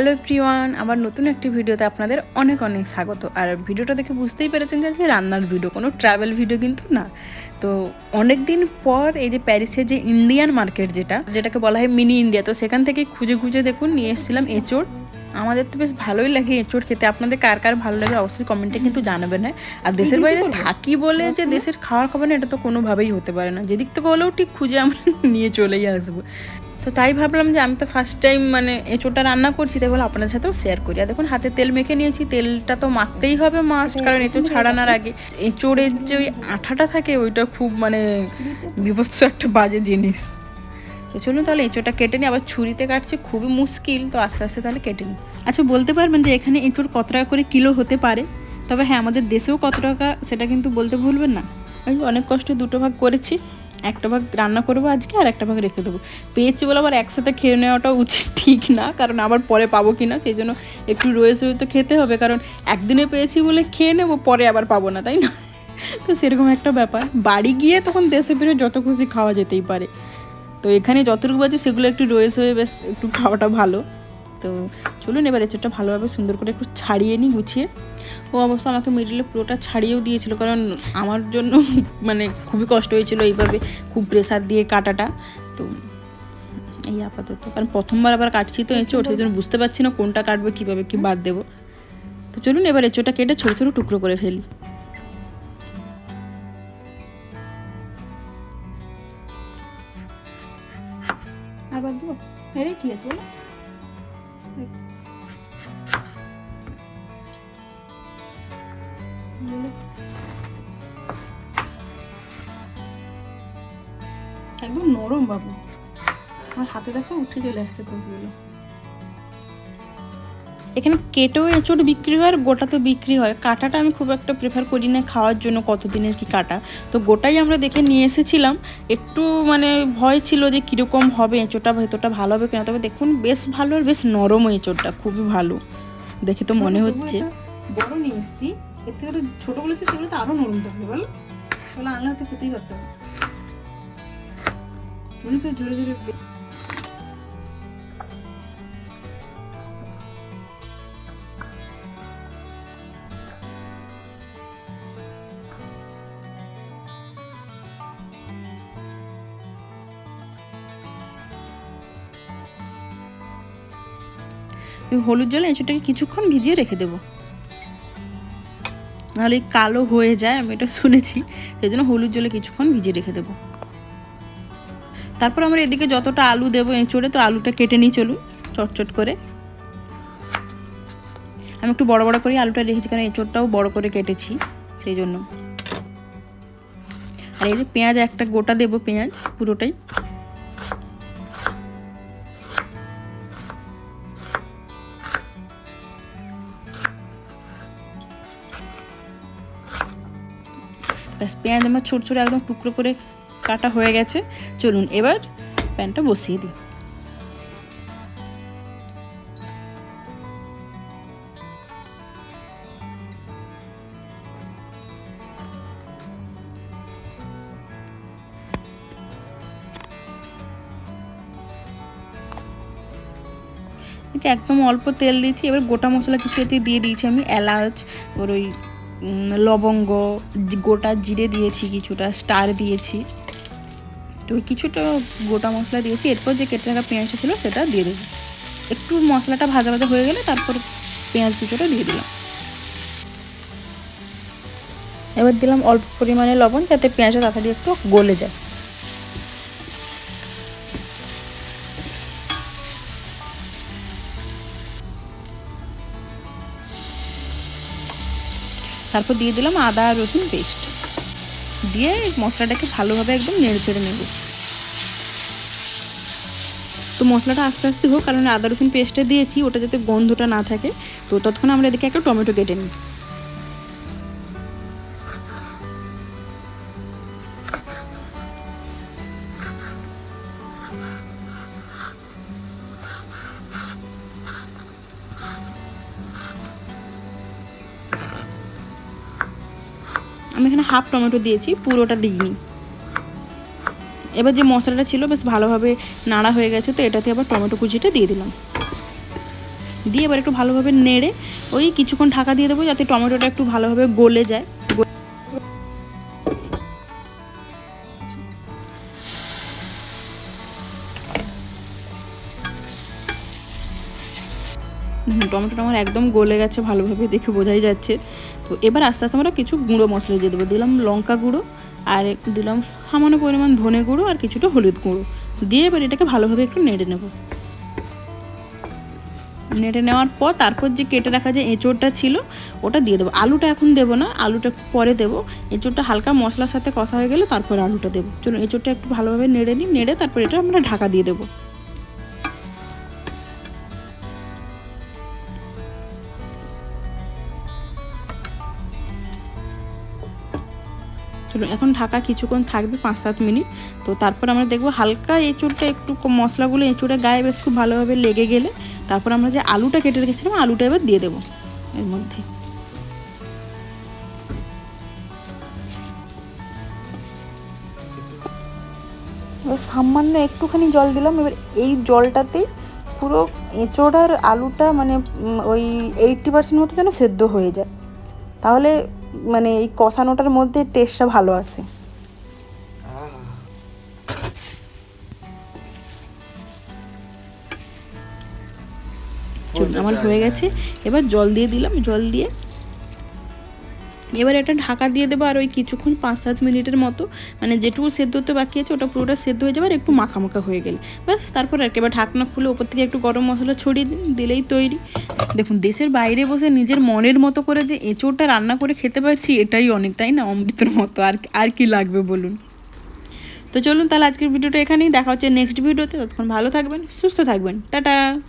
Hello Priyan আমার নতুন একটি ভিডিওতে আপনাদের অনেক অনেক স্বাগত। আর ভিডিওটা দেখে বুঝতেই পেরেছেন যে রান্নার ভিডিও কোনো ট্রাভেল ভিডিও কিন্তু না। তো অনেক দিন পর এই যে প্যারিসের যে ইন্ডিয়ান মার্কেট যেটা যেটাকে বলা হয় মিনি ইন্ডিয়া তো সেখান থেকে খুঁজে খুঁজে দেখুন নিয়ে এসেছিলাম এঁচড়। আমাদের তো বেশ ভালোই লাগে এঁচড় খেতে। আপনাদের কার কার ভালো লাগে অবশ্যই কমেন্টে কিন্তু জানাবেন হ্যাঁ। আর দেশের বাইরে থাকি বলে যে দেশের খাওয়ার খাবার না এটা তো কোনোভাবেই হতে পারে না। যেদিক থেকে হলেও ঠিক খুঁজে আমরা নিয়ে চলেই আসব। তো তাই ভাবলাম যে আমি তো ফার্স্ট টাইম মানে এঁচোড়টা রান্না করছি তাই বলে আপনাদের সাথেও শেয়ার করি। আর দেখুন হাতে তেল মেখে নিয়েছি তেলটা তো মাখতেই হবে মাস্ট কারণ এঁচোড় ছাড়ানোর আগে এঁচোড়ের যে ওই আঠাটা থাকে ওইটা খুব মানে বিভৎস একটা বাজে জিনিস। তো চলুন তাহলে এঁচোড়টা কেটে নিই। আবার ছুরিতে কাটছি খুবই মুশকিল তো আস্তে আস্তে তাহলে কেটে নিই। আচ্ছা বলতে পারবেন যে এখানে এঁচোড় কত টাকা করে কিলো হতে পারে? তবে হ্যাঁ আমাদের দেশেও কত টাকা সেটা কিন্তু বলতে ভুলবেন না। আমি অনেক কষ্টে দুটো ভাগ করেছি। একটা ভাগ রান্না করব আজকে আর একটা ভাগ রেখে দেবো। পেয়েছি বলে আবার একসাথে খেয়ে নেওয়াটা উচিত ঠিক না, কারণ আবার পরে পাবো কি না সেই জন্য একটু রয়ে সয়ে তো খেতে হবে, কারণ একদিনে পেয়েছি বলে খেয়ে নেব, পরে আবার পাবো না, তাই না? তো সেরকম একটা ব্যাপার। বাড়ি গিয়ে তখন দেশে ফিরে যত খুশি খাওয়া যেতেই পারে। তো এখানে যতটুকু আছে সেগুলো একটু রয়ে সয়ে বেশ একটু খাওয়াটা ভালো। তো চলুন, এবার এঁচড়টা ভালোভাবে সুন্দর করে একটু ছাড়িয়ে নিই, গুছিয়ে। ও অবশ্য আমাকে মিডিলে পুরোটা ছাড়িয়েও দিয়েছিল, কারণ আমার জন্য মানে খুবই কষ্ট হয়েছিল এইভাবে খুব প্রেসার দিয়ে কাটাটা। তো এই আপাতত, কারণ প্রথমবার আবার কাটছি তো এঁচড়, সেই জন্য বুঝতে পারছি না কোনটা কাটবো, কীভাবে কী বাদ দেবো। তো চলুন, এবার এঁচড়টা কেটে ছোটো ছোটো টুকরো করে ফেলি। আর বাদ দেবো? হ্যাঁ ঠিক আছে একদম নরম বাবু। আমার হাতে দেখো উঠে চলে আসছে কোষগুলো এখানে কেটেও এঁচড় বিক্রি হয় আর গোটা তো বিক্রি হয়। কাটাটা আমি খুব একটা প্রেফার করি না খাওয়ার জন্য কতদিনের কি কাটা। তো গোটাই আমরা দেখে নিয়ে এসেছিলাম। একটু মানে ভয় ছিল যে কীরকম হবে এঁচড়টা ভেতরটা ভালো হবে কেন। তবে দেখুন বেশ ভালো আর বেশ নরম এঁচড়টা খুবই ভালো। দেখে তো মনে হচ্ছে। বড় নিয়ে এসছি। এর থেকে তো সেগুলো তো আরও নরম থাকবে বলো। তাহলে খেতেই ঝরে ঝরে ওই হলুদ জলে এঁচোড়টাকে কিছুক্ষণ ভিজিয়ে রেখে দেবো। নাহলে কালো হয়ে যায়, আমি এটা শুনেছি। সেই জন্য হলুদ জলে কিছুক্ষণ ভিজিয়ে রেখে দেবো। তারপর আমরা এদিকে যতটা আলু দেবো এঁচোড়ে, তো আলুটা কেটে নিয়ে চলুন, চটচট করে। আমি একটু বড় বড় করে আলুটা রেখেছি, কারণ এঁচোড়টাও বড় করে কেটেছি, সেই জন্য। আর এই যে পেঁয়াজ, একটা গোটা দেবো পেঁয়াজ পুরোটাই। ব্যাস পেঁয়াজ আমার ছোটো ছোটো একদম টুকরো করে কাটা হয়ে গেছে। চলুন এবার প্যানটা বসিয়ে দিই। একদম অল্প তেল দিয়েছি। এবার গোটা মশলা কিছু এতে দিয়ে দিয়েছি আমি এলাচ, ওর ওই লবঙ্গ গোটা জিরে দিয়েছি কিছুটা, স্টার দিয়েছি। তো কিছুটা গোটা মশলা দিয়েছি, এরপর যে কেটে রাখা পেঁয়াজটা ছিল সেটা দিয়ে দেবো একটু মশলাটা ভাজা ভাজা হয়ে গেলে তারপর পেঁয়াজ কুচোটা দিয়ে দিলাম। এবার দিলাম অল্প পরিমাণে লবণ যাতে পেঁয়াজটা তাড়াতাড়ি একটু গলে যায়। তারপর দিয়ে দিলাম আদা আর রসুন পেস্ট দিয়ে মশলাটাকে ভালোভাবে একদম নেড়ে চেড়ে নেব। তো মশলাটা আস্তে আস্তে হোক, কারণ আদা রসুন পেস্টটা দিয়েছি, ওটা যাতে গন্ধটা না থাকে, তো ততক্ষণ আমরা এদিকে একটা টমেটো কেটে নিই। আমি এখানে হাফ টমেটো দিয়েছি, পুরোটা দিইনি। এবার যে মশলাটা ছিল, বেশ ভালোভাবে নাড়া হয়ে গেছে, তো এটাতে আবার টমেটো কুচিটা দিয়ে দিলাম। দিয়ে এবার একটু ভালোভাবে নেড়ে ওই কিছুক্ষণ ঢাকা দিয়ে দেবো, যাতে টমেটোটা একটু ভালোভাবে গলে যায়। টমেটোটা আমার একদম গলে গেছে, ভালোভাবে দেখে বোঝাই যাচ্ছে। তো এবার আস্তে আস্তে আমরা কিছু গুঁড়ো মশলা দিয়ে দেবো। দিলাম লঙ্কা গুঁড়ো আর দিলাম সামান্য পরিমাণ ধনে গুঁড়ো আর কিছুটা হলুদ গুঁড়ো। দিয়ে এবার এটাকে ভালোভাবে একটু নেড়ে নেব। নেড়ে নেওয়ার পর তারপর যে কেটে রাখা যে এঁচোড়টা ছিল, ওটা দিয়ে দেবো। আলুটা এখন দেবো না, আলুটা পরে দেবো। এঁচোড়টা হালকা মশলার সাথে কষা হয়ে গেলে তারপর আলুটা দেবো। চলুন, এঁচোড়টা একটু ভালোভাবে নেড়ে নিই, নেড়ে তারপর এটা আমরা ঢাকা দিয়ে দেবো। চলুন এখন ঢাকা কিছুক্ষণ থাকবে পাঁচ সাত মিনিট। তো তারপর আমরা দেখব হালকা এঁচোড়টা একটু মশলাগুলো এঁচোড়ের গায়ে বেশ খুব ভালোভাবে লেগে গেলে তারপর আমরা যে আলুটা কেটে রেখেছিলাম, আলুটা এবার দিয়ে দেবো এর মধ্যে। এবার সামান্য একটুখানি জল দিলাম, এবার এই জলটাতেই পুরো এঁচোড় আর আলুটা মানে ওই এইটটি পার্সেন্ট মতো যেন সেদ্ধ হয়ে যায়। তাহলে মানে এই কষানোটার মধ্যে টেস্টটা ভালো আসে আমার হয়ে গেছে। এবার জল দিয়ে দিলাম। জল দিয়ে এবার এটা ঢাকা দিয়ে দেবো আর ওই কিছুক্ষণ পাঁচ সাত মিনিটের মতো। মানে যেটুকু সেদ্ধ হতে বাকি আছে, ওটা পুরোটা সেদ্ধ হয়ে যাবে একটু মাখা মাখা হয়ে গেলে। ব্যাস, তারপর আর এবার ঢাকনা খুলে ওপর থেকে একটু গরম মশলা ছড়িয়ে দিলেই তৈরি। দেখুন, দেশের বাইরে বসে নিজের মনের মতো করে যে এঁচোড়টা রান্না করে খেতে পারছি, এটাই অনেক, তাই না? অমৃতের মতো। আর আর কি লাগবে বলুন? তো চলুন তাহলে আজকের ভিডিওটা এখানেই। দেখা হচ্ছে নেক্সট ভিডিওতে। ততক্ষণ ভালো থাকবেন, সুস্থ থাকবেন। টাটা!